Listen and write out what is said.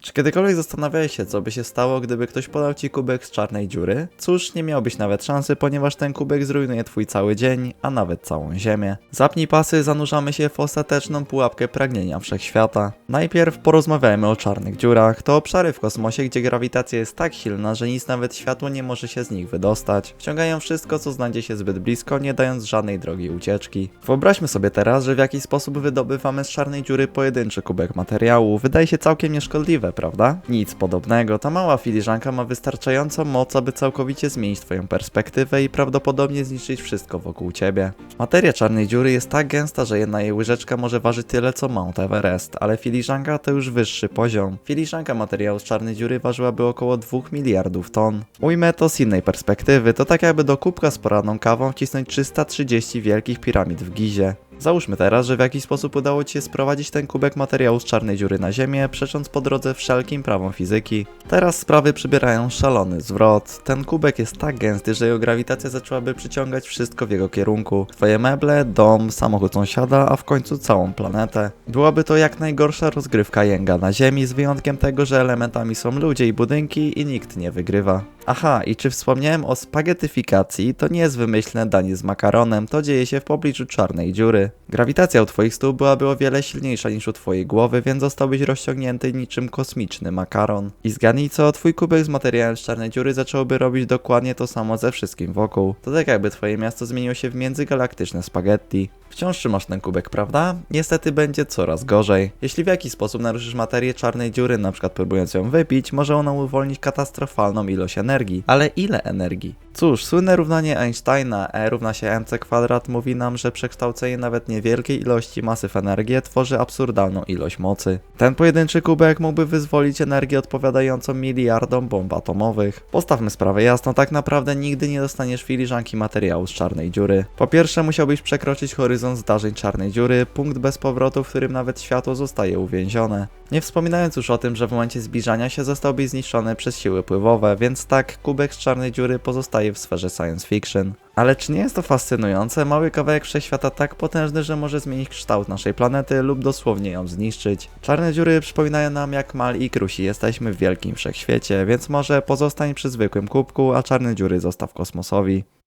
Czy kiedykolwiek zastanawiałeś się, co by się stało, gdyby ktoś podał ci kubek z czarnej dziury? Cóż, nie miałbyś nawet szansy, ponieważ ten kubek zrujnuje twój cały dzień, a nawet całą ziemię. Zapnij pasy, zanurzamy się w ostateczną pułapkę pragnienia wszechświata. Najpierw porozmawiajmy o czarnych dziurach. To obszary w kosmosie, gdzie grawitacja jest tak silna, że nic nawet światło nie może się z nich wydostać. Wciągają wszystko, co znajdzie się zbyt blisko, nie dając żadnej drogi ucieczki. Wyobraźmy sobie teraz, że w jakiś sposób wydobywamy z czarnej dziury pojedynczy kubek materiału. Wydaje się całkiem nieszkodliwe, prawda? Nic podobnego. Ta mała filiżanka ma wystarczającą moc, aby całkowicie zmienić twoją perspektywę i prawdopodobnie zniszczyć wszystko wokół ciebie. Materia czarnej dziury jest tak gęsta, że jedna jej łyżeczka może ważyć tyle co Mount Everest, ale filiżanka to już wyższy poziom. Filiżanka materiału z czarnej dziury ważyłaby około 2 miliardów ton. Ujmę to z innej perspektywy, to tak jakby do kubka z poranną kawą wcisnąć 330 wielkich piramid w Gizie. Załóżmy teraz, że w jakiś sposób udało Ci się sprowadzić ten kubek materiału z czarnej dziury na Ziemię, przecząc po drodze wszelkim prawom fizyki. Teraz sprawy przybierają szalony zwrot. Ten kubek jest tak gęsty, że jego grawitacja zaczęłaby przyciągać wszystko w jego kierunku. Twoje meble, dom, samochód sąsiada, a w końcu całą planetę. Byłaby to jak najgorsza rozgrywka jęga na Ziemi, z wyjątkiem tego, że elementami są ludzie i budynki i nikt nie wygrywa. Aha, i czy wspomniałem o spaghetyfikacji? To nie jest wymyślne danie z makaronem, to dzieje się w pobliżu czarnej dziury. Grawitacja u twoich stóp byłaby o wiele silniejsza niż u twojej głowy, więc zostałbyś rozciągnięty niczym kosmiczny makaron. I zgadnij co, twój kubek z materiałem z czarnej dziury zacząłby robić dokładnie to samo ze wszystkim wokół. To tak jakby twoje miasto zmieniło się w międzygalaktyczne spaghetti. Wciąż trzymasz ten kubek, prawda? Niestety będzie coraz gorzej. Jeśli w jakiś sposób naruszysz materię czarnej dziury, przykład próbując ją wypić, może ona uwolnić katastrofalną ilość energii. Ale ile energii? Cóż, słynne równanie Einsteina E równa się mc kwadrat mówi nam, że przekształcenie nawet niewielkiej ilości masy w energię tworzy absurdalną ilość mocy. Ten pojedynczy kubek mógłby wyzwolić energię odpowiadającą miliardom bomb atomowych. Postawmy sprawę jasno, tak naprawdę nigdy nie dostaniesz filiżanki materiału z czarnej dziury. Po pierwsze musiałbyś przekroczyć horyzont zdarzeń czarnej dziury, punkt bez powrotu, w którym nawet światło zostaje uwięzione. Nie wspominając już o tym, że w momencie zbliżania się zostałbyś zniszczony przez siły pływowe, więc tak, kubek z czarnej dziury pozostaje w sferze science fiction. Ale czy nie jest to fascynujące? Mały kawałek wszechświata tak potężny, że może zmienić kształt naszej planety lub dosłownie ją zniszczyć. Czarne dziury przypominają nam jak mal i krusi. Jesteśmy w wielkim wszechświecie, więc może pozostań przy zwykłym kubku, a czarne dziury zostaw kosmosowi.